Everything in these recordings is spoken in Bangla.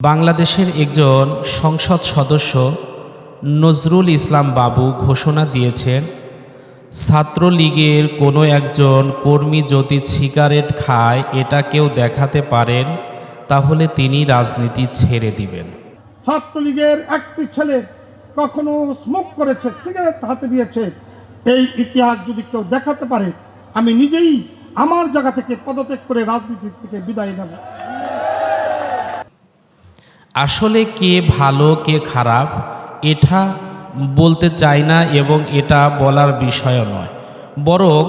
বাংলাদেশের একজন সংসদ সদস্য নজরুল ইসলাম বাবু ঘোষণা দিয়েছেন, ছাত্রলীগের কোনো একজন কর্মী যদি সিগারেট খায়, এটা কেউ দেখাতে পারেন, তাহলে তিনি রাজনীতি ছেড়ে দিবেন। ছাত্রলীগের একটি ছেলে কখনো স্মোক করেছে সিগারেট হাতে দিয়েছে, এই ইতিহাস যদি কেউ দেখাতে পারে, আমি নিজেই আমার জায়গা থেকে পদত্যাগ করে রাজনীতি থেকে বিদায় নেব। আসলে কে ভালো, কে খারাপ, এটা বলতে চাই না এবং এটা বলার বিষয় নয়। বরং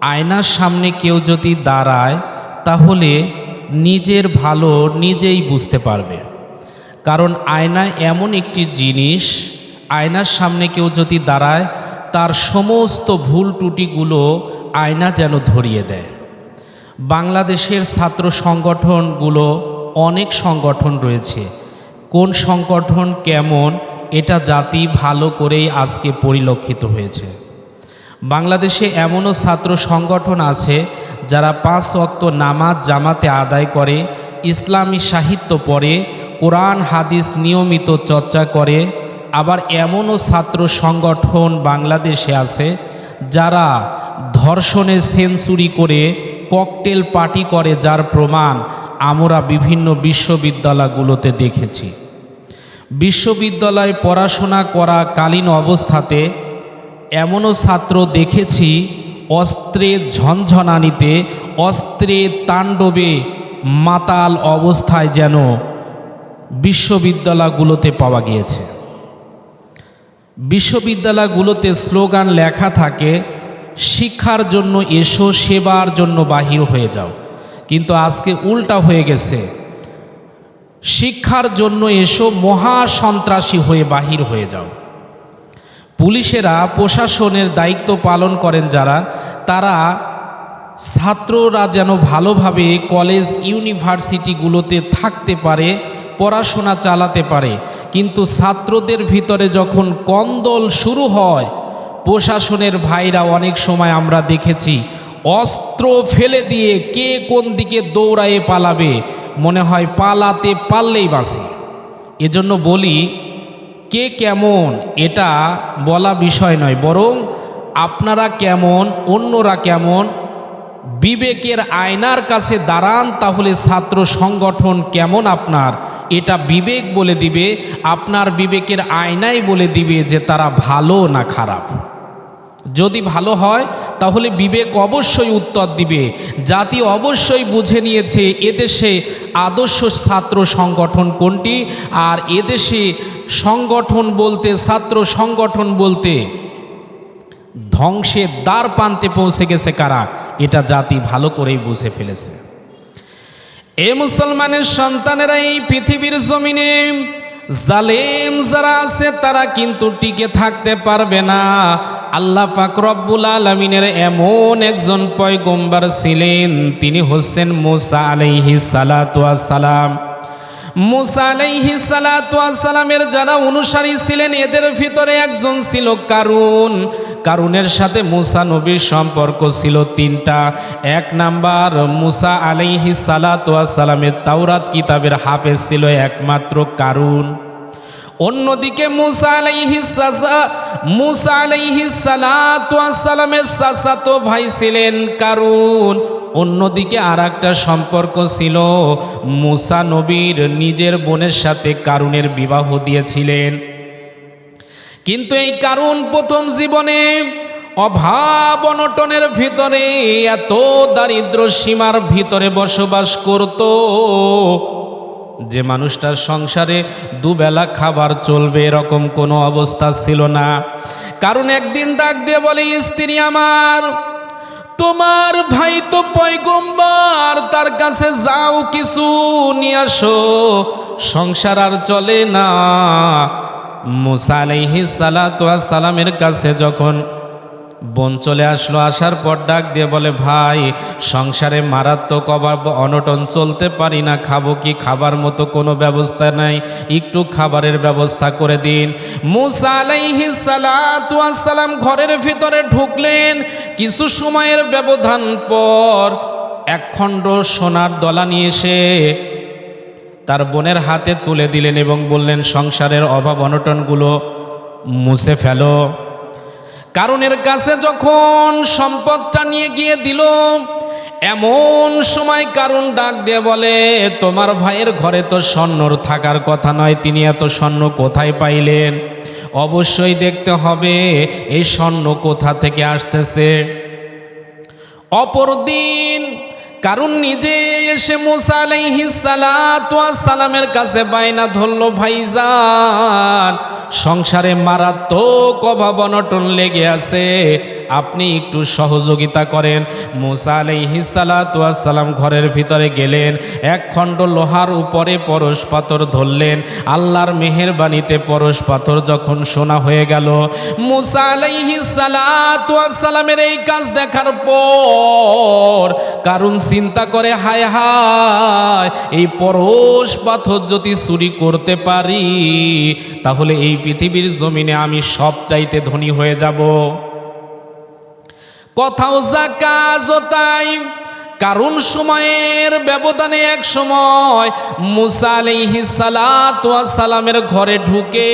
আয়নার সামনে কেউ যদি দাঁড়ায়, তাহলে নিজের ভালো নিজেই বুঝতে পারবে। কারণ আয়না এমন একটি জিনিস, আয়নার সামনে কেউ যদি দাঁড়ায়, তার সমস্ত ভুল ত্রুটিগুলো আয়না যেন ধরিয়ে দেয়। বাংলাদেশের ছাত্র সংগঠনগুলো অনেক সংগঠন রয়েছে। কোন সংগঠন কেমন, এটা জাতি ভালো করেই আজকে পরিলক্ষিত হয়েছে। বাংলাদেশে এমনও ছাত্র সংগঠন আছে, যারা পাঁচ অক্ত নামাজ জামাতে আদায় করে, ইসলামী সাহিত্য পড়ে, কোরআন, হাদিস নিয়মিত চর্চা করে, আবার এমনও ছাত্র সংগঠন বাংলাদেশে আছে, যারা ধর্ষণে সেঞ্চুরি করে ককটেল পার্টি করে যার প্রমাণ আমরা বিভিন্ন বিশ্ববিদ্যালয়গুলোতে দেখেছি। বিশ্ববিদ্যালয়ে পড়াশোনা করা কালীন অবস্থাতে এমনও ছাত্র দেখেছি অস্ত্রের ঝনঝনানিতে অস্ত্রের তাণ্ডবে মাতাল অবস্থায় যেন বিশ্ববিদ্যালয়গুলোতে পাওয়া গিয়েছে। বিশ্ববিদ্যালয়গুলোতে স্লোগান লেখা থাকে শিক্ষার জন্য এসো, সেবার জন্য বাহির হয়ে যাও। কিন্তু আজকে উল্টা হয়ে গেছে। শিক্ষার জন্য এসো, মহা সন্ত্রাসী হয়ে বাহির হয়ে যাও। পুলিশেরা, প্রশাসনের দায়িত্ব পালন করেন যারা, তারা ছাত্ররা যেন ভালোভাবে কলেজ, ইউনিভার্সিটিগুলোতে থাকতে পারে, পড়াশোনা চালাতে পারে। কিন্তু ছাত্রদের ভিতরে যখন কন্দল শুরু হয় প্রশাসনের ভাইরা অনেক সময় আমরা দেখেছি, অস্ত্র ফেলে দিয়ে কে কোন দিকে দৌড়ায়ে পালাবে, মনে হয় পালাতে পারলেই বাঁচে। এজন্য বলি, কে কেমন এটা বলা বিষয় নয়, বরং আপনারা কেমন, অন্যরা কেমন, বিবেকের আয়নার কাছে দাঁড়ান, তাহলে ছাত্র সংগঠন কেমন আপনার, এটা বিবেক বলে দিবে, আপনার বিবেকের আয়নাই বলে দিবে যে তারা ভালো না খারাপ। যদি ভালো হয়, তাহলে বিবেক অবশ্যই উত্তর দিবে। জাতি অবশ্যই বুঝে নিয়েছে, এদেশে আদর্শ ছাত্র সংগঠন কোনটি? আর এদেশে সংগঠন বলতে, ছাত্র সংগঠন বলতে, ধ্বংসের দ্বার প্রান্তে পৌঁছে গেছে কারা? এটা জাতি ভালো করেই বুঝে ফেলেছে। এ মুসলমানের সন্তানেরা এই পৃথিবীর জমিনে জালেম যারা আছে, তারা কিন্তু টিকে থাকতে পারবে না। আল্লাহ পাক রব্বুল আলমিনের এমন একজন পয়গম্বার ছিলেন, তিনি হচ্ছেন মোসা আলাইহি সালাম। মুসা আলাইহি সালামের যারা অনুসারী ছিলেন, এদের ভিতরে একজন ছিল কারুন। কারুনের সাথে মুসা নবীর সম্পর্ক ছিল তিনটা। এক নাম্বার মুসা আলাইহি সালামের তাওরাত কিতাবের হাফেজ ছিল একমাত্র কারুন। অন্যদিকে মুসা মুসা আলাইহি সালামের সাসাতো ভাই ছিলেন কারুন। অন্যদিকে আর একটা সম্পর্ক ছিল, মুসা নবীর নিজের বোনের সাথে কারুনের বিবাহ দিয়েছিলেন। কিন্তু এই কারুন প্রথম জীবনে অভাব অনটনের ভিতরে, এত দারিদ্র সীমার ভিতরে বসবাস করত। যে মানুষটার সংসারে দুবেলা খাবার চলবে এরকম কোনো অবস্থা ছিল না। কারণ একদিন ডাক দিয়ে বলে, স্ত্রী আমার, তোমার ভাই তো পয়গম্বার, তার কাছে যাও, কিছু নিয়ে আসো। সংসার আর চলে না। মুসা আলাইহি সালামের কাছে যখন বোন চলে আসলো, আসার পর ডাক দিয়ে বলে, ভাই, সংসারে মারাত্মক অভাব, অনটন চলতে পারি না, খাব কি? খাবার মতো কোনো ব্যবস্থা নাই, একটু খাবারের ব্যবস্থা করে দিন। মুসা আলাইহি সালাম ঘরের ভিতরে ঢুকলেন। কিছু সময়ের ব্যবধান পর একখণ্ড সোনার দলা নিয়ে এসে তার বোনের হাতে তুলে দিলেন এবং বললেন, সংসারের অভাব, অনটনগুলো মুছে ফেলো। কারণের কাছে যখন সম্পদটা নিয়ে গিয়ে দিল, এমন সময় কারণ ডাক দিয়ে বলে, তোমার ভাইয়ের ঘরে তো স্বর্ণর থাকার কথা নয়, তিনি এত স্বর্ণ কোথায় পাইলেন? অবশ্যই দেখতে হবে, এই স্বর্ণ কোথা থেকে আসতেছে? অপরদিন কারণ নিজে এসে মুসা সালামের কাছে বায়না ধরল, ভাইজান, সংসারে মারাত্মক অভাব অনটন লেগে আছে। আপনি একটু সহযোগিতা করেন। মুসা আলাইহিস সালাতু ওয়াস সালাম ঘরের ভিতরে গেলেন, এক খণ্ড লোহার উপরে পরশ পাথর ধরলেন, আল্লাহর মেহেরবানিতে পরশ পাথর যখন সোনা হয়ে গেল, মুসা আলাইহিস সালাতু ওয়াস সালামের এই কাজ দেখার পর কারণ চিন্তা করে, হায় হায়, এই পরশ পাথর যদি চুরি করতে পারি, তাহলে এই পৃথিবীর জমিনে আমি সব চাইতে ধনী হয়ে যাব। কথাও যা কাজও তাই কারণ সময়ের ব্যবধানে এক সময় মুসা আলাইহিস সালাতু ওয়াস সালামের ঘরে ঢুকে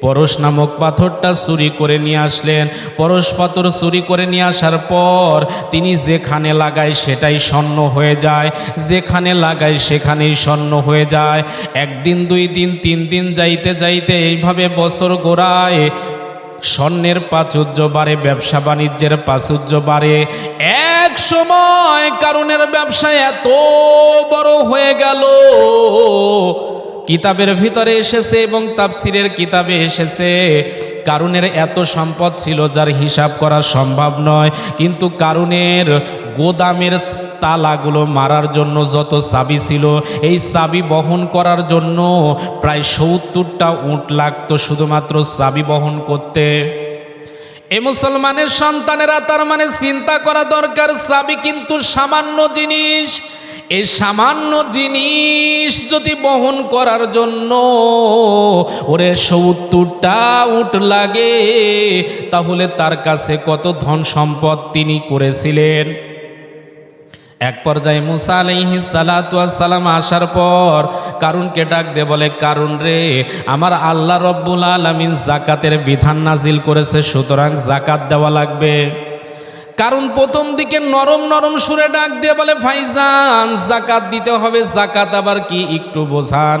পরশ নামক পাথরটা চুরি করে নিয়ে আসলেন। পরশ পাথর চুরি করে নিয়ে আসার পর তিনি যেখানে লাগায় সেটাই স্বর্ণ হয়ে যায়। যেখানে লাগায় সেখানেই স্বর্ণ হয়ে যায়। একদিন, দুই দিন, তিন দিন যাইতে যাইতে এইভাবে বছর গোড়ায় স্বর্ণের প্রাচুর্য বাড়ে, ব্যবসা বাণিজ্যের প্রাচুর্য বাড়ে। এক সময় কারণের ব্যবসা এত বড় হয়ে গেল কিতাবের ভিতরে এসেছে এবং তাফসিরের কিতাবে এসেছে। কারণের এত সম্পদ ছিল যার হিসাব করা সম্ভব নয়, কিন্তু কারণের গোদামের তালাগুলো মারার জন্য যত চাবি ছিল, এই চাবি বহন করার জন্য প্রায় সত্তরটা উঁট লাগতো শুধুমাত্র চাবি বহন করতে। এ মুসলমানের সন্তানেরা তার মানে চিন্তা করা দরকার, চাবি কিন্তু সামান্য জিনিস। এই সামান্য জিনিস যদি বহন করার জন্য ওরে সত্তরটা উট লাগে, তাহলে তার কাছে কত ধন সম্পদ তিনি করেছিলেন। এক পর্যায়ে মুসা আলাইহি সালাম আসার পর কারুনকে ডাক দে বলে, কারুন রে, আমার আল্লাহ রব্বুল আলমিন জাকাতের বিধান নাজিল করেছে, সুতরাং জাকাত দেওয়া লাগবে। কারণ প্রথম দিকে নরম নরম সুরে ডাক দিয়ে বলে, ভাইজান, জাকাত দিতে হবে, জাকাত আবার কি একটু বোঝান?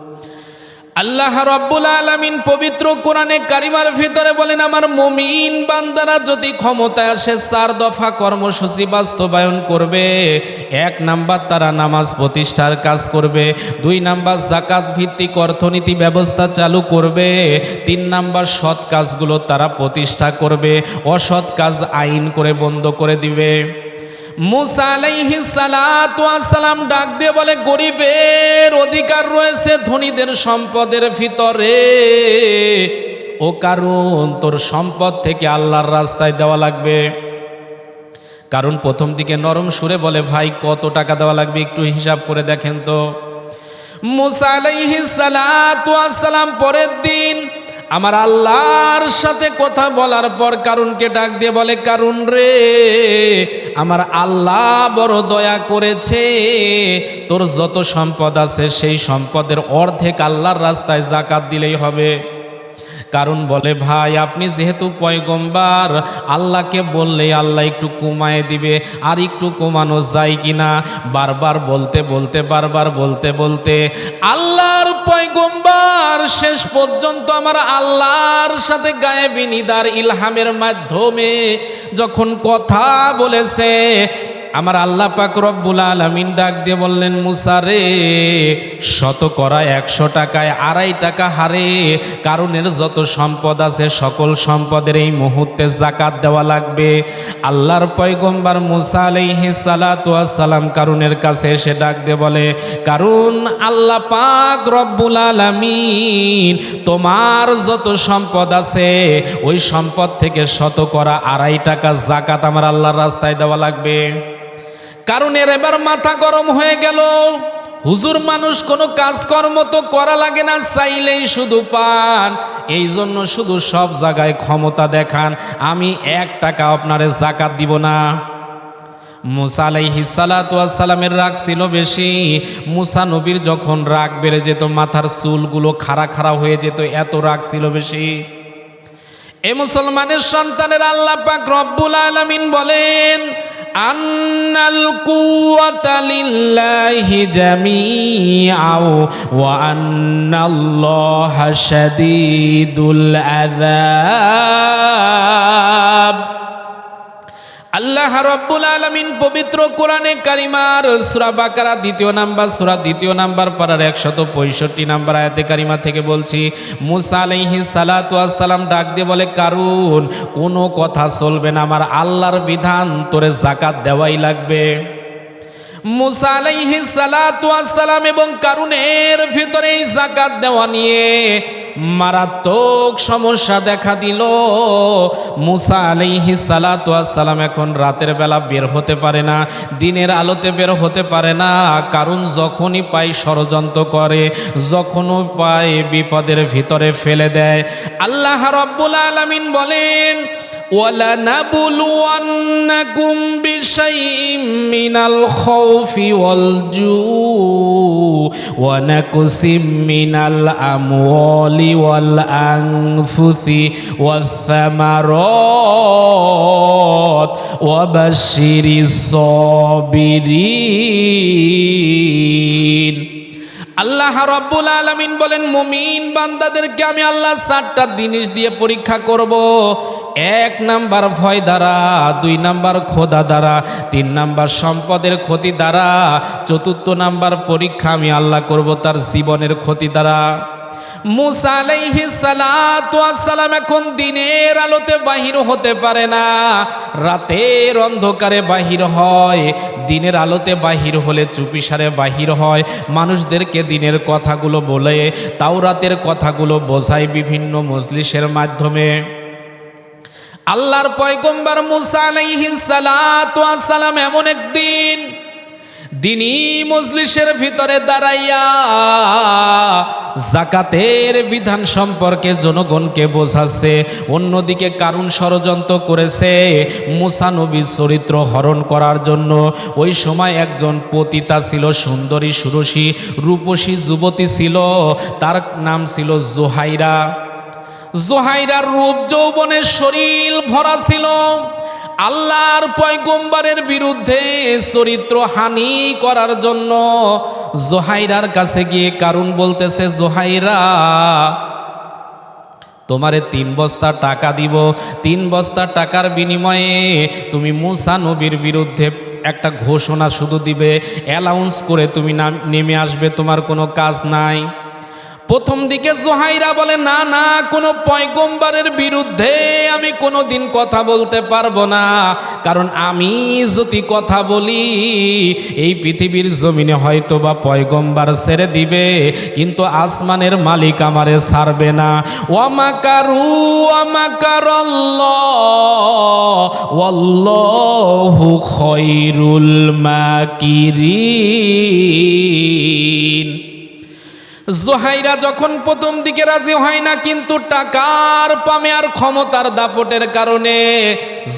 আল্লাহ রব্বুল আলামিন পবিত্র কোরআনে কারিমার ভিতরে বলেন, আমার মমিন বান্দারা যদি ক্ষমতায় আসে, চার দফা কর্মসূচি বাস্তবায়ন করবে। এক নাম্বার তারা নামাজ প্রতিষ্ঠার কাজ করবে, দুই নাম্বার জাকাত ভিত্তিক অর্থনীতি ব্যবস্থা চালু করবে, তিন নাম্বার সৎ কাজগুলো তারা প্রতিষ্ঠা করবে, অসৎ কাজ আইন করে বন্ধ করে দিবে। মুসা আলাইহি সালাম ডাক দিয়ে বলে, গরিবের অধিকার রয়েছে ধনীদের সম্পদের ভিতরে। ও কারণ তোর সম্পদ থেকে আল্লাহর রাস্তায় দেওয়া লাগবে। কারণ প্রথম দিকে নরম সুরে বলে, ভাই, কত টাকা দেওয়া লাগবে একটু হিসাব করে দেখেন তো। মুসা আলাইহি সালাম পরের দিন আমার আল্লাহর সাথে কথা বলার পর কারুনকে ডাক দিয়ে বলে, কারুন রে, আমার আল্লাহ বড় দয়া করেছে। তোর যত সম্পদ আছে, সেই সম্পদের অর্ধেক আল্লাহর রাস্তায় জাকাত দিলেই হবে। কারণ বলে, ভাই, আপনি যেহেতু পয়গম্বার, আল্লাহকে বললে আল্লাহ একটু কমায় দিবে, আর একটু কমানো যায় কিনা বারবার বলতে বলতে, বারবার বলতে বলতে, আল্লাহর পয়গম্বার শেষ পর্যন্ত আমার আল্লাহর সাথে গায়েবী নিদার ইলহামের মাধ্যমে যখন কথা বলেছে আমার আল্লাহ পাক রব্বুল আলামিন ডাক দিয়ে বললেন, মুসা রে শত করা একশো টাকায় আড়াই টাকা হারে কারণের যত সম্পদ আছে সকল সম্পদের এই মুহূর্তে জাকাত দেওয়া লাগবে। আল্লাহর পয়গম্বর মুসা সালাতু সালাম কারুনের কাছে এসে ডাক দিয়ে বলে কারণ আল্লাহ পাক রব্বুল আলামিন, তোমার যত সম্পদ আছে, ওই সম্পদ থেকে শত করা আড়াই টাকা জাকাত আমার আল্লাহর রাস্তায় দেওয়া লাগবে। কারণ এর এবার মাথা গরম হয়ে গেল। হুজুর মানুষ কোনো কাজকর্ম তো করা লাগে না, চাইলেই শুধু পান। এই জন্য শুধু সব জায়গায় ক্ষমতা দেখান। আমি এক টাকা আপনারে জাকাত দিব না। মুসা আলাইহি সালামের রাগ ছিল বেশি। মুসা নবীর যখন রাগ বেড়ে যেত, মাথার চুলগুলো খাড়া খাড়া হয়ে যেত, এত রাগ ছিল বেশি। এ মুসলমানের সন্তানের আল্লাহ পাক রব্বুল আলামিন বলেন أن القوة لله جميعا وأن الله شديد العذاب. আল্লাহ রব্বুল আলমিন পবিত্র কোরআনে কারিমার সুরা বাকারা দ্বিতীয় নাম্বার, সুরা দ্বিতীয় নাম্বার, পাড়ার একশত পঁয়ষট্টি নাম্বার আয়াতে কারিমা থেকে বলছি, মুসা আলহি সালাম ডাক দিয়ে বলে, কারুন, কোনো কথা চলবে না, আমার আল্লাহর বিধান, তোরে জাকাত দেওয়াই লাগবে। মুসা আলাইহি সালাম এবং কারুনের ভিতরে জাকাত দেওয়া নিয়ে মারাত্মক সমস্যা দেখা দিল। মুসা আলাইহি সালাম এখন রাতের বেলা বের হতে পারে না, দিনের আলোতে বের হতে পারে না। কারণ যখনই পাই ষড়যন্ত্র করে, যখনও পায় বিপদের ভিতরে ফেলে দেয়। আল্লাহ রব্বুল আলামিন বলেন ولنبلونكم بشيء من الخوف والجوع ونقص من الأموال والأنفس والثمرات وبشر الصابرين আল্লাহ রব্বুল আলমিন বলেন, মুমিন বান্দাদেরকে আমি আল্লাহ চারটা জিনিস দিয়ে পরীক্ষা করব। এক নাম্বার ভয় দ্বারা, দুই নাম্বার খোদা দ্বারা, তিন নাম্বার সম্পদের ক্ষতি দ্বারা, চতুর্থ নাম্বার পরীক্ষা আমি আল্লাহ করব তার জীবনের ক্ষতি দ্বারা। মুসা আলাইহি সালাম এখন দিনের আলোতে বাহির হতে পারে না। রাতের অন্ধকারে বাহির হয়, দিনের আলোতে বাহির হলে চুপিসারে বাহির হয়। মানুষদেরকে দিনের কথাগুলো বলে তাও রাতের কথাগুলো বোঝায় বিভিন্ন মজলিসের মাধ্যমে। আল্লাহর পয়গম্বর মুসা আলাইহিস সালাম এমন একদিন দিনী মজলিসের ভিতরে দাঁড়াইয়া জাকাতের বিধান সম্পর্কে জনগণকে বোঝাচ্ছে, অন্যদিকে কারণ ষড়যন্ত্র করেছে মুসানবীর চরিত্র হরণ করার জন্য। ওই সময় একজন পতিতা ছিল, সুন্দরী সুরসী, রূপসী যুবতী ছিল, তার নাম ছিল জোহাইরা। জোহাইরার রূপ যৌবনের শরীর ভরা ছিল। আল্লাহর পয়গম্বরের বিরুদ্ধে চরিত্র হানি করার জন্য জোহাইরার কাছে গিয়ে কারণ বলতেছে, জোহাইরা, তোমারে তিন বস্তা টাকা দিব। তিন বস্তা টাকার বিনিময়ে তুমি মুসা নবীর বিরুদ্ধে একটা ঘোষণা শুধু দিবে। অ্যালাউন্স করে তুমি নাম, নেমে আসবে, তোমার কোনো কাজ নাই। প্রথম দিকে জোহাইরা বলে, না না, কোনো পয়গম্বরের বিরুদ্ধে আমি কোনো দিন কথা বলতে পারব না। কারণ আমি যদি কথা বলি, এই পৃথিবীর জমিনে হয়তো বা পয়গম্বার ছেড়ে দিবে, কিন্তু আসমানের মালিক আমারে ছাড়বে না। ওয়ামাকারু ওয়াল্লাহু খৈরুল মাকিরিন। জোহাইরা যখন প্রথম দিকে রাজি হয় না, কিন্তু টাকার পামে আর ক্ষমতার দাপটের কারণে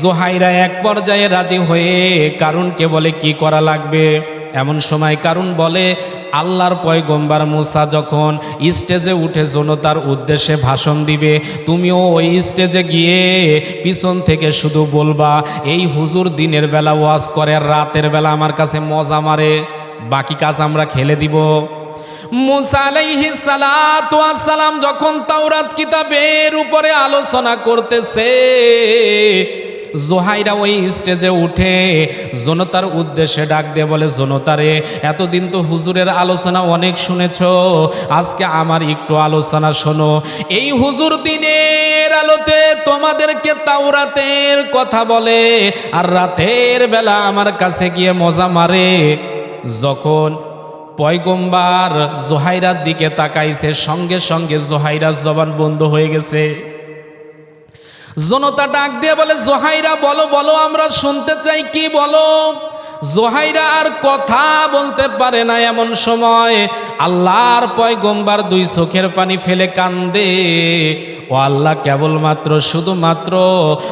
জোহাইরা এক পর্যায়ে রাজি হয়ে কারণকে বলে, কি করা লাগবে? এমন সময় কারণ বলে, আল্লাহর পয়গম্বার মুসা যখন স্টেজে উঠে জনতার উদ্দেশ্যে ভাষণ দিবে। তুমিও ওই স্টেজে গিয়ে পিছন থেকে শুধু বলবা, এই হুজুর দিনের বেলা ওয়াজ করে রাতের বেলা আমার কাছে মজা মারে, বাকি কাজ আমরা খেলে দিব সালাম যখন তাওরাত কিতাবের উপরে আলোচনা করতেছে, জোহাইরা ওই স্টেজে উঠে জনতার উদ্দেশ্যে ডাক দিয়ে বলে, জনতারে, এতদিন তো হুজুরের আলোচনা অনেক শুনেছ, আজকে আমার একটু আলোচনা শোনো। এই হুজুর দিনের আলোতে তোমাদেরকে তাওরাতের কথা বলে, আর রাতের বেলা আমার কাছে গিয়ে মজা মারে। যখন পয়গম্বার জোহাইরার দিকে তাকাইছে, সঙ্গে সঙ্গে জোহাইরার জবান বন্ধ হয়ে গেছে। জনতা ডাক দিয়ে বলে, জোহাইরা, বলো বলো, আমরা শুনতে চাই, কি বলো? জোহাইরা আর কথা বলতে পারে না এমন সময় আল্লাহর পয়গম্বার দুই চোখের পানি ফেলে কান্দে। ও আল্লাহ, কেবলমাত্র, শুধুমাত্র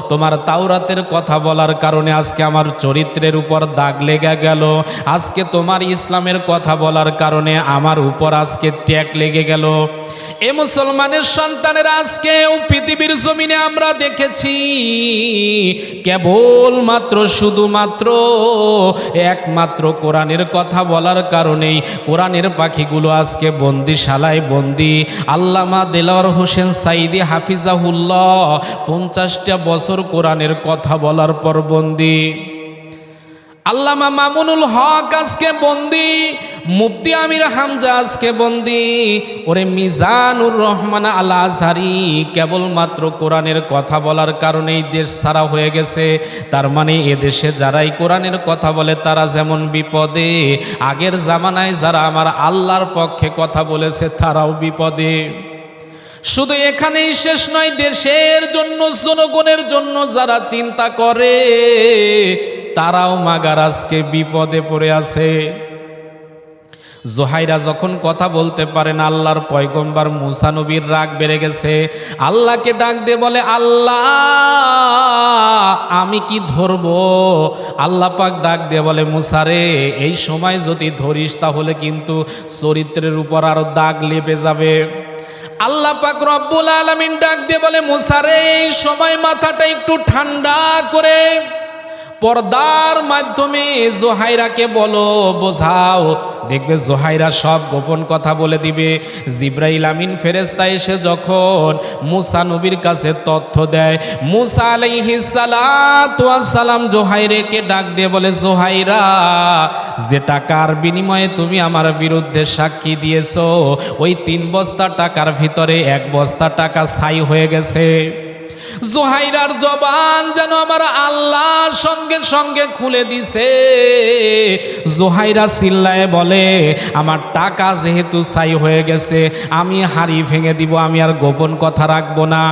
তোমার তাওরাতের কথা বলার কারণে আজকে আমার চরিত্রের উপর দাগ লেগে গেল। আজকে তোমার ইসলামের কথা বলার কারণে আমার উপর আজকে ট্যাগ লেগে গেল। এ মুসলমানের সন্তানের আজকেও পৃথিবীর জমিনে আমরা দেখেছি, কেবলমাত্র, শুধুমাত্র একমাত্র কোরআনের কথা বলার কারণেই কোরআনের পাখিগুলো আজকে বন্দিশালায় বন্দি। আল্লামা দেলাওয়ার হোসেন সাইদি হাফিজাহুল্লাহ পঞ্চাশটা বছর কোরআনের কথা বলার পর বন্দি। আল্লামা মামুনুল হক আজকে বন্দি, মুফতি আমির হামজা আজকে বন্দি। ওরে মিজানুর রহমান আল আজহারি কেবলমাত্র কোরআনের কথা বলার কারণেই দেশ ছাড়া হয়ে গেছে। তার মানে এদেশে যারাই কোরআনের কথা বলে, তারা যেমন বিপদে। আগের জামানায় যারা আমার আল্লাহর পক্ষে কথা বলেছে, তারাও বিপদে। শুধু এখানেই শেষ নয়, দেশের জন্য, জনগণের জন্য যারা চিন্তা করে তারাও মাগার আজকে বিপদে পড়ে আছে। জোহাইরা যখন কথা বলতে পারেন আল্লাহর পয়গম্বার মুসা নবীর রাগ বেড়ে গেছে। আল্লাহকে ডাক দিয়ে বলে, আল্লাহ, আমি কি ধরবো? আল্লাহ পাক ডাক দিয়ে বলে মুসারে এই সময় যদি ধরিস তাহলে কিন্তু চরিত্রের উপর আরও দাগ লেপে যাবে। আল্লাহ পাক রব্বুল আলামিন ডাক দিয়ে বলে মুসারে এই সময় মাথাটা একটু ঠান্ডা করে। পর্দার মাধ্যমে জোহাইরাকে বলো, বোঝাও। দেখবে জোহাইরা সব গোপন কথা বলে দিবে। জিব্রাইল আমিন ফেরেস্তা এসে যখন মুসা নবীর কাছে তথ্য দেয়, মুসা আলাইহিস সালাম জোহাইরেকে ডাক দিয়ে বলে, জোহাইরা যে টাকার বিনিময়ে তুমি আমার বিরুদ্ধে সাক্ষী দিয়েছ, ওই তিন বস্তা টাকার ভিতরে এক বস্তা টাকা ছাই হয়ে গেছে। জোহাইরার জবান যেন আমার আল্লাহর সঙ্গে সঙ্গে খুলে দিছে। জোহাইরা সিল্লায় বলে, আমার টাকা যেহেতু ছাই হয়ে গেছে, আমি হাড়ি ভেঙে দিব, আমি আর গোপন কথা রাখব না।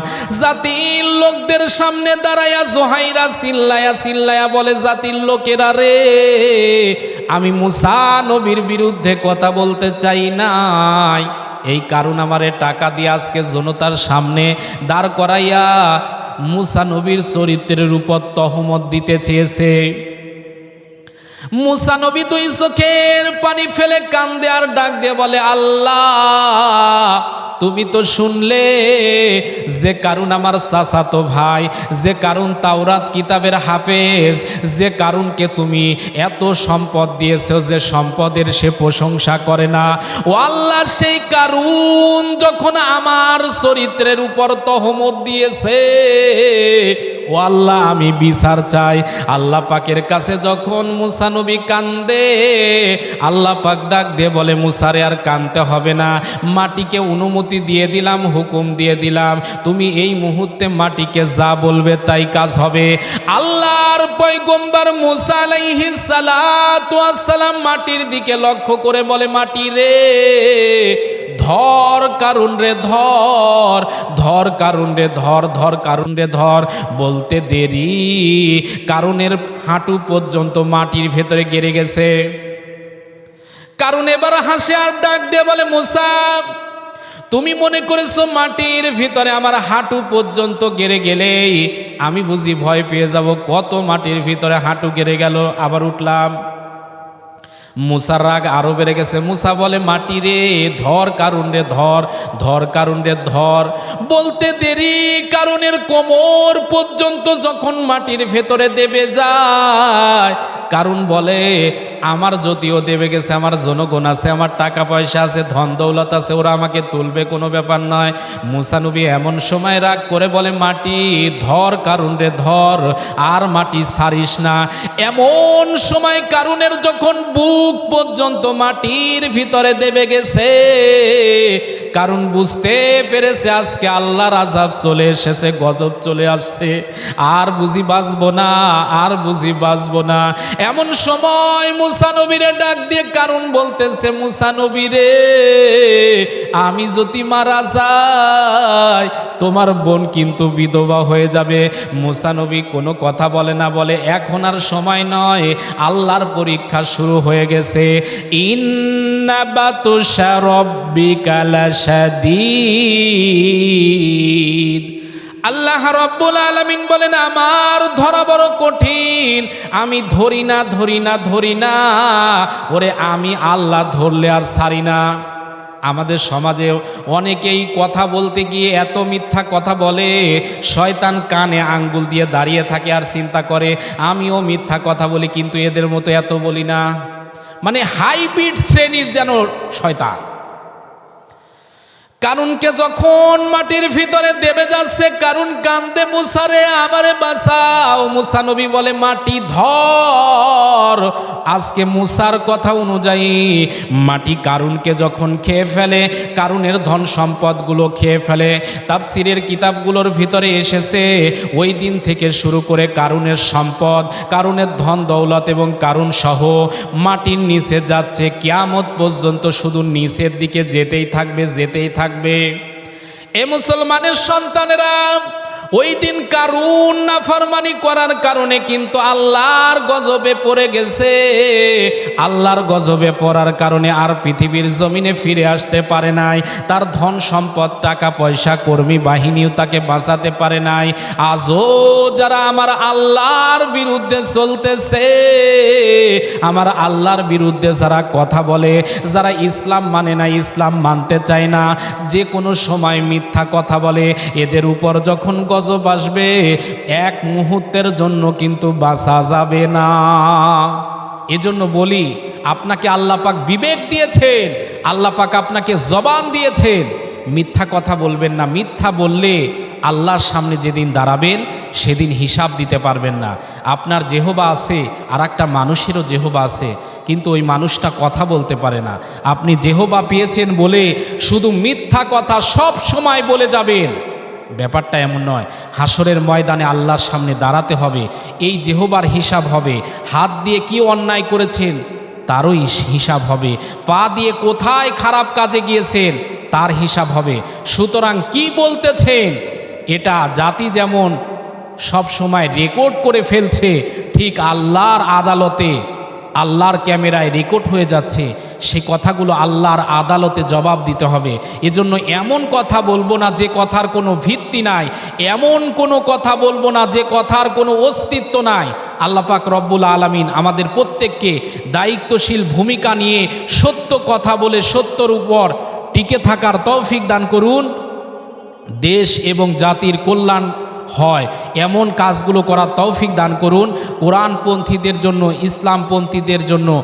জাতির লোকদের সামনে দাঁড়াইয়া জোহাইরা সিল্লায়া সিল্লায়া বলে, জাতির লোকেরা রে, আমি মুসা নবীর বিরুদ্ধে কথা বলতে চাই নাই। এই কারণ আমারে টাকা দিয়ে আজকে জনতার সামনে দাঁড় করাইয়া মুসা নবীর চরিত্রের উপর তহমত দিতে চেয়েছে। মুসা নবী দুই চোখের পানি ফেলে কান্দে আর ডাক দিয়ে বলে, আল্লাহ, তুমি তো শুনলে যে কারণ আমার চাচাতো ভাই, যে কারণ তাওরাত কিতাবের হাফেজ, যে কারণকে তুমি এত সম্পদ দিয়েছ যে সম্পদের সে প্রশংসা করে না? ও আল্লাহ, সেই কারণ যখন আমার চরিত্রের উপর তহমত দিয়েছে ও আল্লাহ, আমি বিচার চাই। আল্লাহ পাকের কাছে যখন মুসানবী কান্দে, আল্লাহ পাক ডাক দিয়ে বলে, মুসারে আর কানতে হবে না। মাটিকে অনুমতি দিয়ে দিলাম, হুকুম দিয়ে দিলাম। তুমি এই মুহূর্তে মাটিকে যা বলবে তাই কাজ হবে। আল্লাহর পয়গম্বর মুসা আলাইহিস সালাতু ওয়াস সালাম মাটির দিকে লক্ষ্য করে বলে, মাটি রে ধর কারুন রে ধর ধর কারুন রে ধর ধর কারুন রে ধর, বলতে দেরি। কারণের হাঁটু পর্যন্ত মাটির ভেতরে গেড়ে গেছে। কারণ এবার হাসে আর ডাক দিয়ে বলে, মুসা, তুমি মনে করেছ মাটির ভিতরে আমার হাঁটু পর্যন্ত গেড়ে গেলেই আমি বুঝি ভয় পেয়ে যাব। কত মাটির ভিতরে হাঁটু গেড়ে গেল? আবার উঠলাম। মুসার রাগ আরও বেড়ে গেছে। মুসা বলে, মাটি রে, ধর কারুন রে ধর ধর কারুন রে ধর। বলতে দেরি কারণের কোমর পর্যন্ত যখন মাটির ভেতরে দেবে যায় কারণ বলে আমার যদিও দেবে গেছে, আমার জনগণ আছে, আমার টাকা পয়সা আছে, ধন দৌলত আছে, ওরা আমাকে তুলবে, কোনো ব্যাপার নয়। মুসানবী এমন সময় রাগ করে বলে, মাটি ধর, কারুন রে ধর, আর মাটি সারিস না। এমন সময় কারুনের যখন বুক পর্যন্ত মাটির ভিতরে দেবে গেছে কারণ বুঝতে পেরেছে, আজকে আল্লাহর আজাব চলে এসেছে, গজব চলে আসছে। আর বুঝি বাঁচবো না, আর বুঝি বাঁচবো না। এমন সময় মুসানবীরে ডাক দিয়ে কারণ বলতেছে মুসানবীরে আমি যদি মারা যাই, তোমার বোন কিন্তু বিধবা হয়ে যাবে। মুসানবী কোনো কথা বলে না, বলে, এখন আর সময় নয়, আল্লাহর পরীক্ষা শুরু হয়ে গেছে। ইন্না বাতুশা রব্বিকা লাশাদীদ। আল্লাহ রব্বুল আলামিন বলেন, আমার ধরা বড় কঠিন। আমি ধরি না ধরি না ধরি না। ওরে, আমি আল্লাহ ধরলে আর ছাড়ি না। আমাদের সমাজে অনেকেই কথা বলতে গিয়ে এত মিথ্যা কথা বলে, শয়তান কানে আঙ্গুল দিয়ে দাঁড়িয়ে থাকে আর চিন্তা করে, আমিও মিথ্যা কথা বলি, কিন্তু এদের মতো এত বলি না। মানে হাইব্রিড শ্রেণির যেন শয়তান। কারুনকে যখন মাটির ভিতরে দেবে যাচ্ছে কারুন কান্দে মুসারে, আমারে বাঁচাও। মুসা নবী বলে, মাটি ধর। আজকে মুসার কথা অনুযায়ী মাটি কারুনকে যখন খেয়ে ফেলে, কারুনের ধন সম্পদগুলো খেয়ে ফেলে, তাফসিরের কিতাবগুলোর ভিতরে এসেছে, ওই দিন থেকে শুরু করে কারুনের সম্পদ, কারুনের ধন দৌলত এবং কারুন সহ মাটির নিচে যাচ্ছে। কিয়ামত পর্যন্ত শুধু নিচের দিকে যেতেই থাকবে যেতেই থাকবে। এ মুসলমানের সন্তানেরা ওই দিন কারুন নাফরমানি করার কারণে কিন্তু আল্লাহর গজবে পড়ে গেছে। আল্লাহর গজবে পড়ার কারণে আর পৃথিবীর জমিনে ফিরে আসতে পারে নাই। তার ধন সম্পদ, টাকা পয়সা, কর্মী বাহিনীও তাকে বাঁচাতে পারে নাই। আজও যারা আমার আল্লাহর বিরুদ্ধে চলতেছে, আমার আল্লাহর বিরুদ্ধে যারা কথা বলে, যারা ইসলাম মানে না, ইসলাম মানতে চায় না, যে কোনো সময় মিথ্যা কথা বলে, এদের উপর যখন গজব আসবে, এক মুহূর্তের জন্য কিন্তু বাঁচা যাবে না। এজন্য বলি, আপনাকে আল্লাহ পাক বিবেক দিয়েছেন, আল্লাহ পাক আপনাকে জবান দিয়েছেন। মিথ্যা কথা বলবেন না, মিথ্যা বললে আল্লাহর সামনে যেদিন দাঁড়াবেন, সেদিন হিসাব দিতে পারবেন না। আপনার জেহবা আছে আর একটা মানুষেরও জেহবা আছে, কিন্তু ওই মানুষটা কথা বলতে পারে না। আপনি জেহবা পেয়েছেন বলে শুধু মিথ্যা কথা সব সময় বলে যাবেন। ব্যাপারটা এমন নয়। হাসরের ময়দানে আল্লাহর সামনে দাঁড়াতে হবে। এই জেহবার হিসাব হবে। হাত দিয়ে কি অন্যায় করেছেন? তারও হিস- হিসাব হবে। পা দিয়ে কোথায় খারাপ কাজে গিয়েছেন? তার হিসাব হবে। সুতরাং কি বলতেছেন? এটা জাতি যেমন সব সময় রেকর্ড করে ফেলছে, ঠিক আল্লাহর আদালতে। আল্লাহর ক্যামেরায় রেকর্ড হয়ে যাচ্ছে, সে কথাগুলো আল্লাহর আদালতে জবাব দিতে হবে। এজন্য এমন কথা বলব না যে কথার কোনো ভিত্তি নাই, এমন কোনো কথা বলব না যে কথার কোনো অস্তিত্ব নাই। আল্লাহ পাক রব্বুল আলমিন আমাদের প্রত্যেককে দায়িত্বশীল ভূমিকা নিয়ে সত্য কথা বলে সত্যর উপর টিকে থাকার তৌফিক দান করুন। দেশ এবং জাতির কল্যাণ হয়। এমন কাজগুলো করার তৌফিক দান করুন। কোরআনপন্থীদের জন্য, ইসলামপন্থীদের জন্য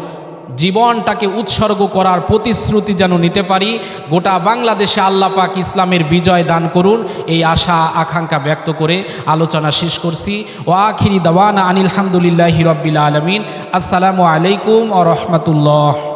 জীবনটাকে উৎসর্গ করার প্রতিশ্রুতি যেন নিতে পারি। গোটা বাংলাদেশে আল্লাহ পাক ইসলামের বিজয় দান করুন। এই আশা, আকাঙ্ক্ষা ব্যক্ত করে আলোচনা শেষ করছি। ও আখিরি দাওয়ানা আনিল হামদুলিল্লাহি রব্বিল আলমিন। আসসালামু আলাইকুম ও রহমতুল্লাহ।